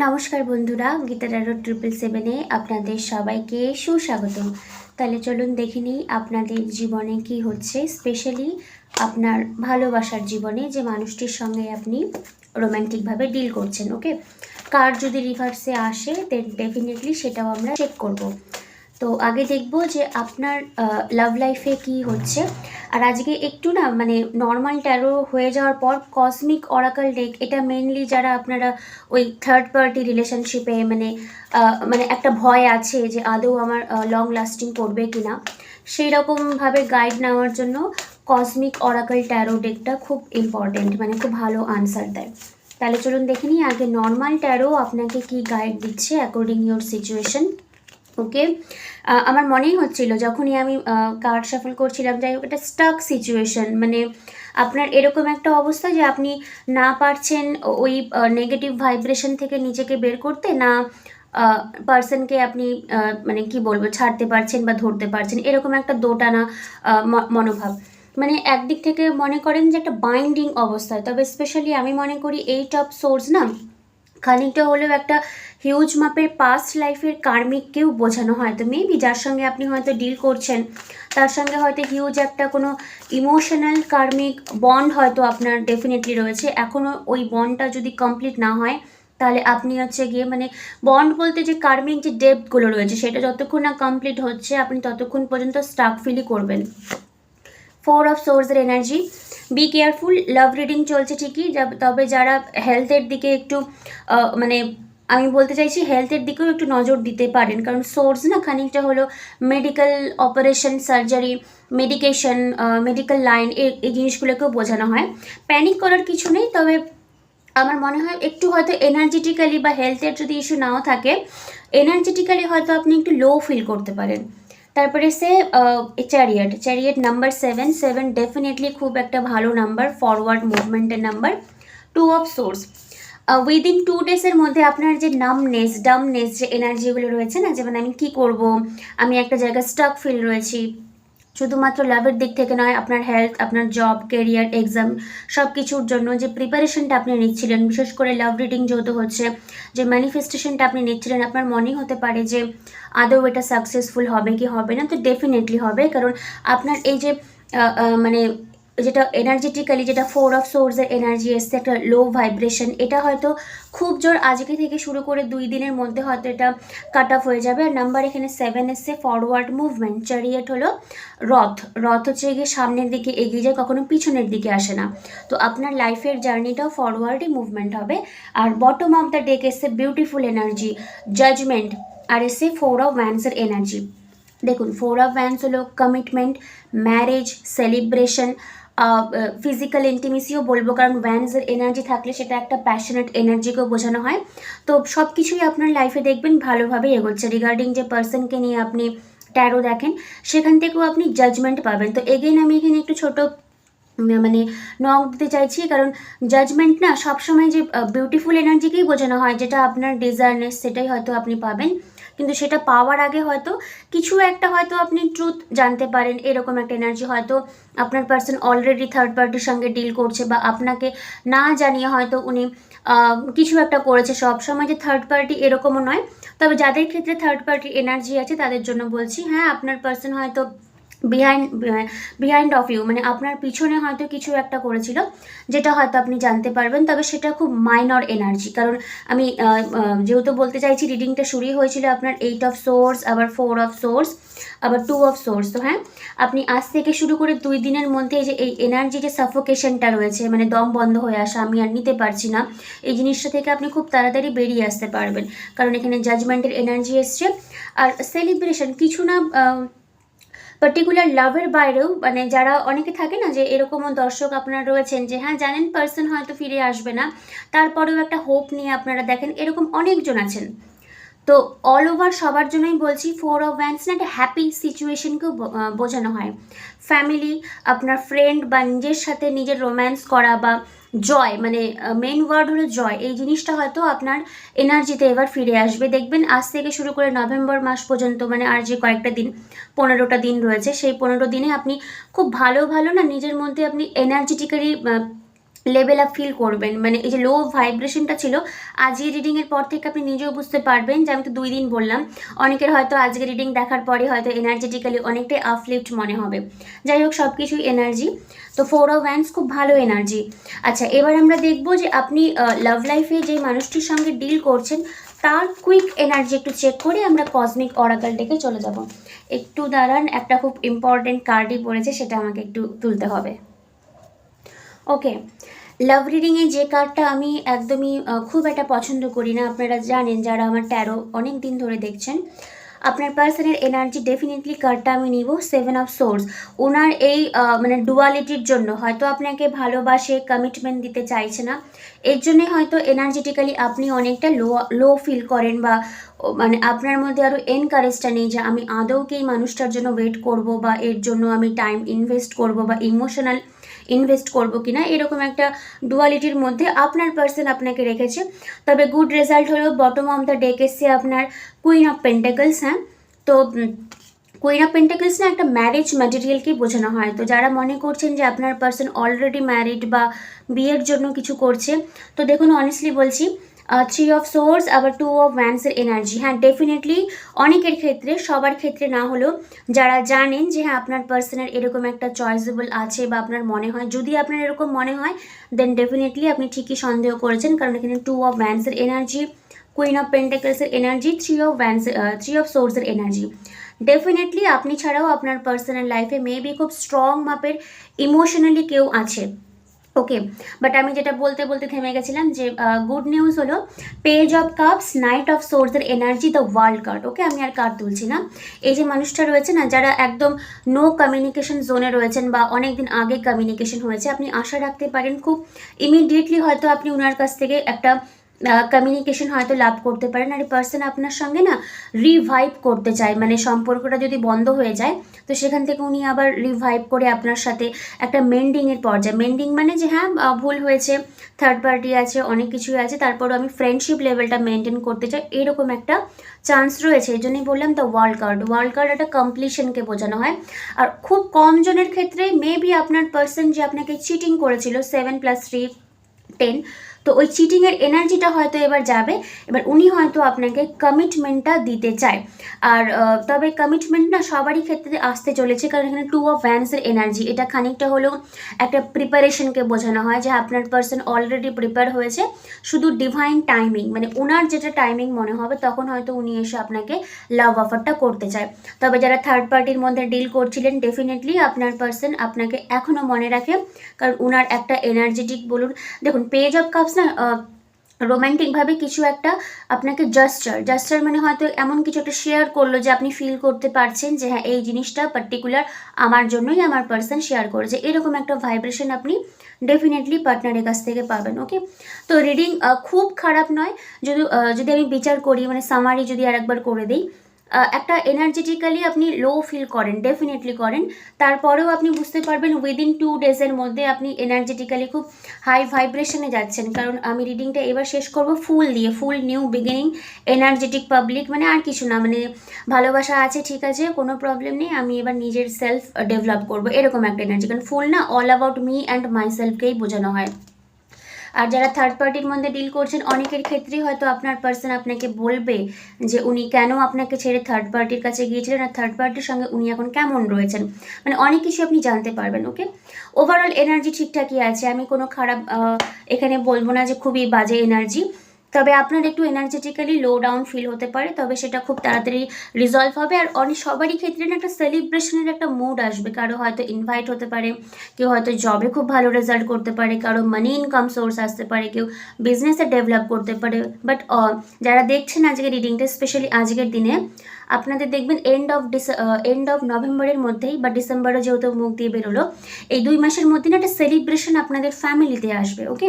নমস্কার বন্ধুরা, গীতা ডারো ট্রিপল সেভেনে আপনাদের সবাইকে সুস্বাগত তাহলে চলুন দেখে নিই আপনাদের জীবনে কি হচ্ছে স্পেশালি আপনার ভালোবাসার জীবনে যে মানুষটির সঙ্গে আপনি রোম্যান্টিকভাবে ডিল করছেন ওকে কার যদি রিভার্সে আসে দেন ডেফিনেটলি সেটাও আমরা চেক করব। তো আগে দেখব যে আপনার লাভ লাইফে কি হচ্ছে। আর আজকে একটু না মানে নর্মাল ট্যারো হয়ে যাওয়ার পর কসমিক অরাকাল ডেক এটা মেনলি যারা আপনারা ওই থার্ড পার্টি রিলেশনশিপে মানে মানে একটা ভয় আছে যে আদৌ আমার লং লাস্টিং করবে কি না সেই রকমভাবে গাইড নেওয়ার জন্য কসমিক অরাকাল ট্যারো ডেকটা খুব ইম্পর্টেন্ট মানে খুব ভালো আনসার দেয়। তাহলে চলুন দেখে নিই, আগে নর্মাল ট্যারো আপনাকে কি গাইড দিচ্ছে অ্যাকর্ডিং ইউর সিচুয়েশন ওকে। আমার মনেই হচ্ছিল যখনই আমি কার্ড শাফল করছিলাম যাই হোক এটা স্টাক সিচুয়েশন মানে আপনার এরকম একটা অবস্থা যে আপনি না পারছেন ওই নেগেটিভ ভাইব্রেশন থেকে নিজেকে বের করতে, না পার্সনকে আপনি মানে কি বলব, ছাড়তে পারছেন বা ধরতে পারছেন, এরকম একটা দোটানা মনোভাব। মানে একদিক থেকে মনে করেন যে একটা বাইন্ডিং অবস্থায়, তবে স্পেশালি আমি মনে করি এইট অফ সোর্স না খানিকটা হলেও একটা হিউজ মাপের পাস্ট লাইফের কার্মিককেও বোঝানো হয়। তো মেবি যার সঙ্গে আপনি হয়তো ডিল করছেন, তার সঙ্গে হয়তো হিউজ একটা কোনো ইমোশনাল কার্মিক বন্ড হয়তো আপনার ডেফিনেটলি রয়েছে। এখনও ওই বন্ডটা যদি কমপ্লিট না হয়, তাহলে আপনি হচ্ছে গিয়ে মানে বন্ড বলতে যে কার্মিক যে ডেপগুলো রয়েছে, সেটা যতক্ষণ না কমপ্লিট হচ্ছে, আপনি ততক্ষণ পর্যন্ত স্টাক ফিলই করবেন। ফোর অফ সোর্সের energy be careful love reading চলছে ঠিকই তবে যারা হেলথের দিকে একটু মানে আমি বলতে চাইছি হেলথের দিকেও একটু নজর দিতে পারেন। কারণ সোর্স না খানিকটা হলো medical operation surgery medication medical line এই জিনিসগুলোকেও বোঝানো হয়। প্যানিক করার কিছু নেই, তবে আমার মনে হয় একটু হয়তো এনার্জেটিক্যালি বা হেলথের যদি ইস্যু নাও থাকে এনার্জেটিক্যালি হয়তো আপনি একটু লো ফিল করতে পারেন। তারপরে সে chariot chariot number seven seven definitely খুব একটা ভালো number forward মুভমেন্টের number two of swords within two ডেসের মধ্যে আপনার যে নামনেস ডামনেস যে এনার্জিগুলো রয়েছে না, যেমন আমি কি করব, আমি একটা জায়গায় স্টাক ফিল রয়েছি শুধুমাত্র লাভের দিক থেকে নয়, আপনার হেলথ আপনার জব কেরিয়ার এক্সাম সব কিছুর জন্য যে প্রিপারেশনটা আপনি নিচ্ছিলেন, বিশেষ করে লাভ রিডিং যেহেতু হচ্ছে, যে ম্যানিফেস্টেশনটা আপনি নিচ্ছিলেন, আপনার মনেই হতে পারে যে আদৌ এটা সাকসেসফুল হবে কি হবে না, তো ডেফিনেটলি হবে। কারণ আপনার এই যে মানে যেটা এনার্জেটিক্যালি যেটা ফোর অফ সোর্সের এনার্জি এসছে, একটা লো ভাইব্রেশন এটা হয়তো খুব জোর আজকে থেকে শুরু করে দুই দিনের মধ্যে হয়তো এটা কাট অফ হয়ে যাবে। আর নাম্বার এখানে সেভেন এসছে ফরওয়ার্ড মুভমেন্ট চ্যারিয়েট হলো রথ। রথ হচ্ছে গিয়ে সামনের দিকে এগিয়ে যায়, কখনো পিছনের দিকে আসে না। তো আপনার লাইফের জার্নিটাও ফরওয়ার্ডই মুভমেন্ট হবে। আর বটম অফ দ্য ডেক এসছে বিউটিফুল এনার্জি জাজমেন্ট আর এসছে ফোর অফ ভ্যান্সের এনার্জি দেখুন ফোর অফ ভ্যান্স হলো কমিটমেন্ট ম্যারেজ সেলিব্রেশন ফিজিক্যাল ইন্টিমেসিও বলব, কারণ ভ্যান্সের এনার্জি থাকলে সেটা একটা প্যাশনেট এনার্জিকেও বোঝানো হয়। তো সব কিছুই আপনার লাইফে দেখবেন, ভালোভাবে এগোচ্ছে। রিগার্ডিং যে পার্সনকে নিয়ে আপনি ট্যারো দেখেন, সেখান থেকেও আপনি জাজমেন্ট পাবেন। তো এগেইন আমি এখানে একটু ছোটো মানে নক দিতে চাইছি, কারণ জাজমেন্ট না সবসময় যে বিউটিফুল এনার্জিকেই বোঝানো হয়, যেটা আপনার ডিজায়ারনেস সেটাই হয়তো আপনি পাবেন। কিন্তু সেটা পাওয়ার আগে হয়তো কিছু একটা হয়তো আপনি ট্রুথ জানতে পারেন, এরকম একটা এনার্জি হয়তো আপনার পার্সন অলরেডি থার্ড পার্টির সঙ্গে ডিল করছে বা আপনাকে না জানিয়ে হয়তো উনি কিছু একটা করেছে। সব সময় যে থার্ড পার্টি এরকমও নয়। তবে যাদের ক্ষেত্রে থার্ড পার্টির এনার্জি আছে, তাদের জন্য বলছি হ্যাঁ আপনার পার্সন হয়তো বিহাইন্ড বিহাইন্ড অফ ইউ মানে আপনার পিছনে হয়তো কিছু একটা করেছিল, যেটা হয়তো আপনি জানতে পারবেন, তবে সেটা খুব মাইনর এনার্জি কারণ আমি যেহেতু বলতে চাইছি রিডিংটা শুরুই হয়েছিল আপনার এইট অফ সোর্স আবার ফোর অফ সোর্স আবার টু অফ সোর্স তো হ্যাঁ আপনি আজ থেকে শুরু করে দুই দিনের মধ্যে যে, এই এনার্জি যে সাফোকেশনটা রয়েছে মানে দম বন্ধ হয়ে আসা, আমি আর নিতে পারছি না, এই জিনিসটা থেকে আপনি খুব তাড়াতাড়ি বেরিয়ে আসতে পারবেন, কারণ এখানে জাজমেন্টের এনার্জি এসছে, আর সেলিব্রেশন কিছু না পার্টিকুলার লাভের বাইরেও মানে যারা অনেকে থাকে না যে এরকমও দর্শক আপনারা রয়েছেন যে হ্যাঁ জানেন পার্সন হয়তো ফিরে আসবে না। তারপরেও একটা হোপ নিয়ে আপনারা দেখেন এরকম অনেকজন আছেন। তো অল ওভার সবার জন্যই বলছি ফোর অফ ভ্যান্স না, একটা হ্যাপি সিচুয়েশনকেও বোঝানো হয়। ফ্যামিলি আপনার ফ্রেন্ড বা নিজের সাথে নিজের রোম্যান্স করা বা জয় মানে মেন ওয়ার্ড হলো জয়। এই জিনিসটা হয়তো আপনার এনার্জিতে এবার ফিরে আসবে। দেখবেন আজ থেকে শুরু করে নভেম্বর মাস পর্যন্ত মানে আর যে কয়েকটা দিন, পনেরোটা দিন রয়েছে, সেই পনেরো দিনে আপনি খুব ভালো ভালো না নিজের মধ্যে আপনি এনার্জেটিক্যালি লেভেল আপ ফিল করবেন। মানে এই যে লো ভাইব্রেশনটা ছিল আজকের রিডিংয়ের পর থেকে আপনি নিজেও বুঝতে পারবেন যে আমি তো দুই দিন বললাম। অনেকের হয়তো আজকে রিডিং দেখার পরে হয়তো এনার্জেটিক্যালি অনেকটাই আপলিফ্ট মনে হবে। যাই হোক সব কিছুই এনার্জি তো ফোর অফ ভ্যান্স খুব ভালো এনার্জি আচ্ছা এবার আমরা দেখব যে আপনি লাভ লাইফে যে মানুষটির সঙ্গে ডিল করছেন, তার কুইক এনার্জি একটু চেক করে আমরা কসমিক অরাকাল ডেকে চলে যাব। একটু দাঁড়ান, একটা খুব ইম্পর্টেন্ট কার্ডই পড়েছে, সেটা আমাকে একটু তুলতে হবে। ওকে লাভ রিডিংয়ে যে কার্ডটা আমি একদমই খুব একটা পছন্দ করি না। আপনারা জানেন যারা আমার ট্যারো অনেক দিন ধরে দেখছেন, আপনার পার্সনের এনার্জি ডেফিনেটলি কার্ডটা আমি নিব সেভেন অফ সোর্স ওনার এই মানে ডুয়ালিটির জন্য হয়তো আপনাকে ভালোবাসে কমিটমেন্ট দিতে চাইছে না। এর জন্যই হয়তো এনার্জেটিক্যালি আপনি অনেকটা লো লো ফিল করেন বা মানে আপনার মধ্যে আরও এনকারেজটা নেই যে আমি আদৌ কি এই মানুষটার জন্য ওয়েট করব বা এর জন্য আমি টাইম ইনভেস্ট করব বা ইমোশনাল ইনভেস্ট করব কিনা, এরকম একটা ডুয়ালিটির মধ্যে আপনার পার্সন আপনাকে রেখেছে। তবে গুড রেজাল্ট হলো বটম অফ দ্য ডেক এসছে আপনার কুইন অফ পেন্টাকলস হ্যাঁ? তো কুইন অফ পেন্টাকলস না একটা ম্যারেজ ম্যাটেরিয়ালকেই বোঝানো হয়। তো যারা মনে করছেন যে আপনার পার্সন অলরেডি ম্যারিড বা বিয়ের জন্য কিছু করছে, তো দেখুন অনেস্টলি বলছি থ্রি অফ সোর্স আবার টু অফ ভ্যান্সের এনার্জি হ্যাঁ ডেফিনেটলি অনেকের ক্ষেত্রে, সবার ক্ষেত্রে না হলেও যারা জানেন যে হ্যাঁ আপনার পার্সনের এরকম একটা চয়েসেবল আছে বা আপনার মনে হয়, যদি আপনার এরকম মনে হয় দেন ডেফিনেটলি আপনি ঠিকই সন্দেহ করেছেন, কারণ এখানে টু অফ ভ্যান্সের energy queen of পেন্টাকেলসের energy three of wands three of সোর্সের এনার্জি ডেফিনেটলি আপনি ছাড়াও আপনার পার্সোনাল লাইফে মেবি খুব স্ট্রং মাপের ইমোশনালি কেউ আছে। ওকে বাট আমি যেটা বলতে বলতে থেমে গেছিলাম যে গুড নিউজ হলো page of cups knight of সোর্সের energy the world card okay আমি আর কার্ড তুলছি না। এই যে মানুষটা রয়েছে না, যারা একদম নো কমিউনিকেশন জোনে রয়েছেন বা অনেক দিন আগে কমিউনিকেশন হয়েছে, আপনি আশা রাখতে পারেন, খুব ইমিডিয়েটলি হয়তো আপনি ওনার কাছ থেকে একটা কমিউনিকেশন হয়তো লাভ করতে পারেন। আর এই পার্সন আপনার সঙ্গে না রিভাইভ করতে চায়। মানে সম্পর্কটা যদি বন্ধ হয়ে যায়, তো সেখান থেকে উনি আবার রিভাইভ করে আপনার সাথে একটা মেন্ডিংয়ের পর্যায়ে। মেন্ডিং মানে যে হ্যাঁ ভুল হয়েছে থার্ড পার্টি আছে, অনেক কিছুই আছে, তারপরও আমি ফ্রেন্ডশিপ লেভেলটা মেনটেন করতে চাই, এরকম একটা চান্স রয়েছে। এই জন্যই বললাম the world card world card একটা কমপ্লিশনকে বোঝানো হয়। আর খুব কম জনের ক্ষেত্রে মেবি আপনার পার্সন যে আপনাকে চিটিং করেছিল সেভেন প্লাস থ্রি টেন তো ওই চিটিংয়ের এনার্জিটা হয়তো এবার যাবে। এবার উনি হয়তো আপনাকে কমিটমেন্টটা দিতে চায়। আর তবে কমিটমেন্ট না সবারই ক্ষেত্রে আসতে চলেছে, কারণ এখানে টু অফ ভ্যান্সের এনার্জি এটা খানিকটা হলেও একটা প্রিপারেশনকে বোঝানো হয়, যে আপনার পার্সন অলরেডি প্রিপেয়ার হয়েছে। শুধু ডিভাইন টাইমিং মানে ওনার যেটা টাইমিং মনে হবে, তখন হয়তো উনি এসে আপনাকে লাভ অফারটা করতে চায়। তবে যারা থার্ড পার্টির মধ্যে ডিল করছিলেন ডেফিনেটলি আপনার পার্সন আপনাকে এখনও মনে রাখে। কারণ ওনার একটা এনার্জেটিক বলুন, দেখুন পেজ অফ কাপস না রোমান্টিকভাবে কিছু একটা আপনাকে জাস্টার জাস্টার মানে হয়তো এমন কিছু একটা শেয়ার করল যে আপনি ফিল করতে পারছেন যে হ্যাঁ এই জিনিসটা পার্টিকুলার আমার জন্যই আমার পার্সন শেয়ার করেছে। এরকম একটা ভাইব্রেশন আপনি ডেফিনেটলি পার্টনারের কাছ থেকে পাবেন ওকে তো রিডিং খুব খারাপ নয়। যদি যদি আমি বিচার করি মানে সামারি যদি আরেকবার করে দিই একটা এনার্জেটিক্যালি আপনি লো ফিল করেন ডেফিনেটলি করেন। তারপরেও আপনি বুঝতে পারবেন উইদিন টু ডেজের মধ্যে আপনি এনার্জেটিক্যালি খুব হাই ভাইব্রেশনে যাচ্ছেন। কারণ আমি রিডিংটা এবার শেষ করব ফুল দিয়ে, fool new beginning energetic public মানে আর কিছু না মানে ভালোবাসা আছে, ঠিক আছে, কোনো প্রবলেম নেই, আমি এবার নিজের সেলফ ডেভেলপ করব। এরকম একটা এনার্জি কারণ ফুল না all about me and my সেলফকেই বোঝানো হয়। আর যারা থার্ড পার্টির মধ্যে ডিল করছেন, অনেকের ক্ষেত্রেই হয়তো আপনার পার্সন আপনাকে বলবে যে উনি কেন আপনাকে ছেড়ে থার্ড পার্টির কাছে গিয়েছিলেন আর থার্ড পার্টির সঙ্গে উনি এখন কেমন রয়েছেন? মানে অনেক কিছু আপনি জানতে পারবেন ওকে ওভারঅল এনার্জি ঠিকঠাকই আছে। আমি কোনো খারাপ এখানে বলব না যে খুবই বাজে এনার্জি তবে আপনার একটু এনার্জেটিক্যালি লো ডাউন ফিল হতে পারে, তবে সেটা খুব তাড়াতাড়ি রিজলভ হবে। আর অনেক, সবারই ক্ষেত্রে না একটা সেলিব্রেশনের একটা মুড আসবে। কারও হয়তো ইনভাইট হতে পারে, কেউ হয়তো জবে খুব ভালো রেজাল্ট করতে পারে, কারও মানি ইনকাম সোর্স আসতে পারে, কেউ বিজনেসে ডেভেলপ করতে পারে। বাট যারা দেখছেন আজকে রিডিংটা স্পেশালি আজকের দিনে, আপনাদের দেখবেন end of this end of নভেম্বরের মধ্যেই বা ডিসেম্বরে যেহেতু মুখ দিয়ে বেরোলো, এই দুই মাসের মধ্যে না একটা সেলিব্রেশন আপনাদের ফ্যামিলিতে আসবে ওকে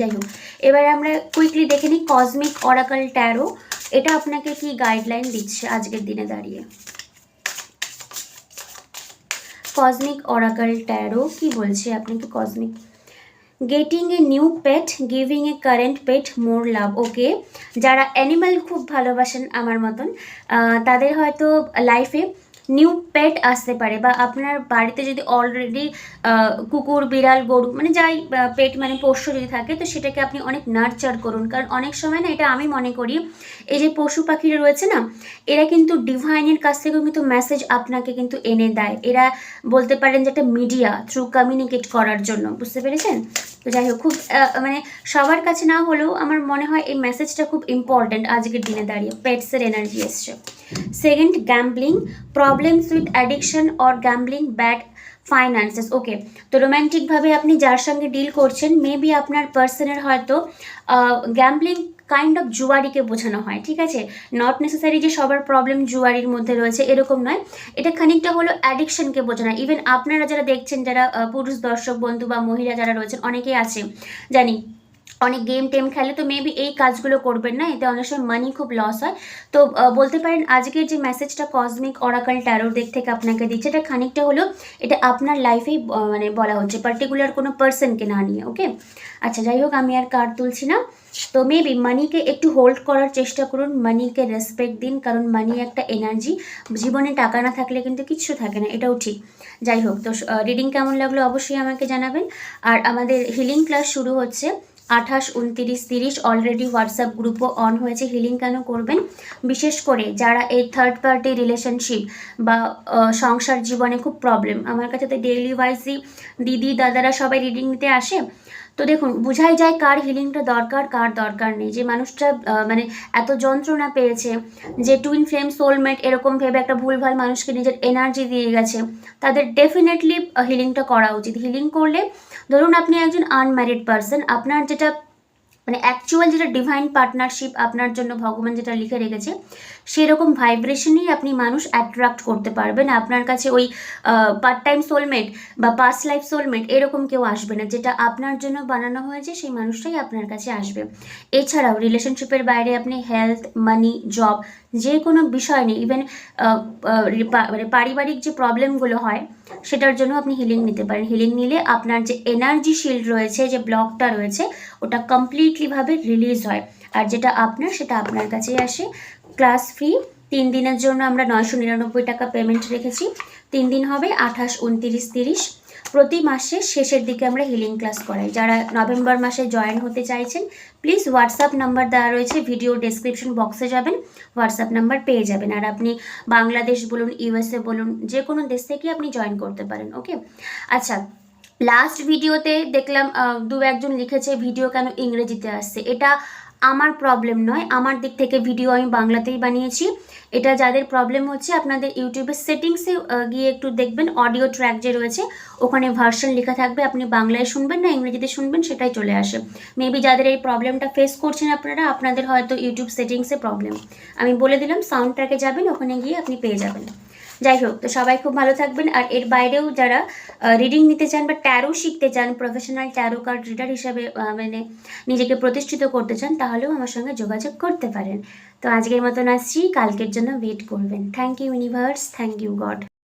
যাই হোক, এবার আমরা কুইকলি দেখে নিই কসমিক অরাকাল ট্যারো এটা আপনাকে কি গাইডলাইন দিচ্ছে আজকের দিনে দাঁড়িয়ে? কসমিক অরাকাল ট্যারো কি বলছে? আপনাকে cosmic getting a new pet giving a current pet more love okay যারা অ্যানিমাল খুব ভালোবাসেন আমার মতন তাদের হয়তো লাইফে নিউ পেট আসতে পারে বা আপনার বাড়িতে যদি অলরেডি কুকুর, বিড়াল, গরু মানে যাই পেট মানে পোষ্য যদি থাকে, তো সেটাকে আপনি অনেক নার্চার করুন। কারণ অনেক সময় না এটা আমি মনে করি, এই যে পশু পাখিরা রয়েছে না, এরা কিন্তু ডিভাইনের কাছ থেকেও কিন্তু মেসেজ আপনাকে কিন্তু এনে দেয়। এরা বলতে পারেন যে একটা মিডিয়া থ্রু কমিউনিকেট করার জন্য, বুঝতে পেরেছেন? তো যাই হোক, খুব মানে সবার কাছে না হলেও আমার মনে হয় এই মেসেজটা খুব ইম্পর্ট্যান্ট আজকের দিনে দাঁড়িয়ে পেটসের এনার্জি এসছে। Second gambling problems with addiction or gambling bad finances okay তো রোম্যান্টিকভাবে আপনি যার সঙ্গে ডিল করছেন মেবি আপনার পার্সনের হয়তো গ্যাম্বলিং কাইন্ড অফ জুয়ারিকে বোঝানো হয়, ঠিক আছে? নট নেসেসারি যে সবার প্রবলেম জুয়ারির মধ্যে রয়েছে, এরকম নয়। এটা খানিকটা হলো অ্যাডিকশনকে বোঝানো ইভেন আপনারা যারা দেখছেন, যারা পুরুষ দর্শক, বন্ধু বা মহিলা যারা রয়েছেন, অনেকেই আছে, জানি। অনেক গেম টেম খেলে তো মেবি এই কাজগুলো করবেন না, এতে অনেক সময় মানি খুব লস হয়। তো বলতে পারেন আজকের যে মেসেজটা কসমিক অরাকাল ট্যারোর দিক থেকে আপনাকে দিচ্ছে, এটা খানিকটা হলো এটা আপনার লাইফেই মানে বলা হচ্ছে পার্টিকুলার কোনো পার্সনকে না নিয়ে ওকে আচ্ছা যাই হোক, আমি আর কার্ড তুলছি না। তো মেবি মানিকে একটু হোল্ড করার চেষ্টা করুন মানিকে রেসপেক্ট দিন, কারণ মানি একটা এনার্জি জীবনে টাকা না থাকলে কিন্তু কিচ্ছু থাকে না, এটাও ঠিক। যাই হোক, তো রিডিং কেমন লাগল অবশ্যই আমাকে জানাবেন। আর আমাদের হিলিং ক্লাস শুরু হচ্ছে। আঠাশ, উনতিরিশ, তিরিশ অলরেডি হোয়াটসঅ্যাপ গ্রুপও অন হয়েছে। হিলিং কেন করবেন? বিশেষ করে যারা এই থার্ড পার্টি রিলেশনশিপ বা সংসার জীবনে খুব প্রবলেম আমার কাছে তো ডেইলি ওয়াইজই দিদি, দাদারা সবাই রিডিং নিতে আসে। তো দেখুন, বোঝাই যায় কার হিলিংটা দরকার, কার দরকার নেই। যে মানুষটা মানে এত যন্ত্রণা পেয়েছে যে টুইন ফ্লেম সোলমেট এরকম ভেবে একটা ভুলভাল মানুষকে নিজের এনার্জি দিয়ে গেছে, তাদের ডেফিনেটলি হিলিংটা করা উচিত। হিলিং করলে ধরুন আপনি একজন আনম্যারিড পারসন আপনার যেটা মানে অ্যাকচুয়াল যেটা ডিভাইন পার্টনারশিপ আপনার জন্য ভগবান যেটা লিখে রেখেছে সেরকম ভাইব্রেশনেই আপনি মানুষ অ্যাট্রাক্ট করতে পারবেন। আপনার কাছে ওই পার্ট টাইম সোলমেট বা পাস্ট লাইফ সোলমেট এরকম কেউ আসবে না। যেটা আপনার জন্য বানানো হয়েছে, সেই মানুষটাই আপনার কাছে আসবে। এছাড়াও রিলেশনশিপের বাইরে আপনি হেলথ মানি জব যে কোনো বিষয় নেই ইভেন মানে পারিবারিক যে প্রবলেমগুলো হয়, সেটার জন্য আপনি হিলিং নিতে পারেন। হিলিং নিলে আপনার যে এনার্জি শিল্ড রয়েছে, যে ব্লকটা রয়েছে, ওটা কমপ্লিটলিভাবে রিলিজ হয়। আর যেটা আপনার, সেটা আপনার কাছেই আসে। ক্লাস ফ্রি তিন দিনের জন্য আমরা নয়শো নিরানব্বই টাকা পেমেন্ট রেখেছি। তিন দিন হবে আঠাশ, উনতিরিশ, তিরিশ। প্রতি মাসের শেষের দিকে আমরা হিলিং ক্লাস করাই। যারা নভেম্বর মাসে জয়েন হতে চাইছেন প্লিজ হোয়াটসঅ্যাপ নাম্বার দেওয়া রয়েছে ভিডিও ডেসক্রিপশন বক্সে যাবেন হোয়াটসঅ্যাপ নাম্বার পেয়ে যাবেন। আর আপনি বাংলাদেশ বলুন ইউএসএ বলুন, যে কোনো দেশ থেকে আপনি জয়েন করতে পারেন ওকে আচ্ছা লাস্ট ভিডিওতে দেখলাম দু একজন লিখেছে ভিডিও কেন ইংরেজিতে আসছে? এটা আমার প্রবলেম নয়, আমার দিক থেকে ভিডিও আমি বাংলাতেই বানিয়েছি। এটা যাদের প্রবলেম হচ্ছে, আপনাদের ইউটিউবের সেটিংসে গিয়ে একটু দেখবেন অডিও ট্র্যাক যে রয়েছে, ওখানে ভার্সন লেখা থাকবে, আপনি বাংলায় শুনবেন না ইংরেজিতে শুনবেন, সেটাই চলে আসে। মেবি যাদের এই প্রবলেমটা ফেস করছেন আপনারা, আপনাদের হয়তো ইউটিউব সেটিংসে প্রবলেম আমি বলে দিলাম সাউন্ড ট্র্যাকে যাবেন, ওখানে গিয়ে আপনি পেয়ে যাবেন। যাই হোক তো সবাই খুব ভালো থাকবেন। আর এর বাইরেও যারা রিডিং নিতে চান বা ট্যারো শিখতে চান প্রফেশনাল ট্যারো কার্ড রিডার হিসাবে মানে নিজেকে প্রতিষ্ঠিত করতে চান, তাহলেও আমার সঙ্গে যোগাযোগ করতে পারেন। তো আজকের মতন আসছি, কালকের জন্য ওয়েট করবেন। Thank you universe thank you God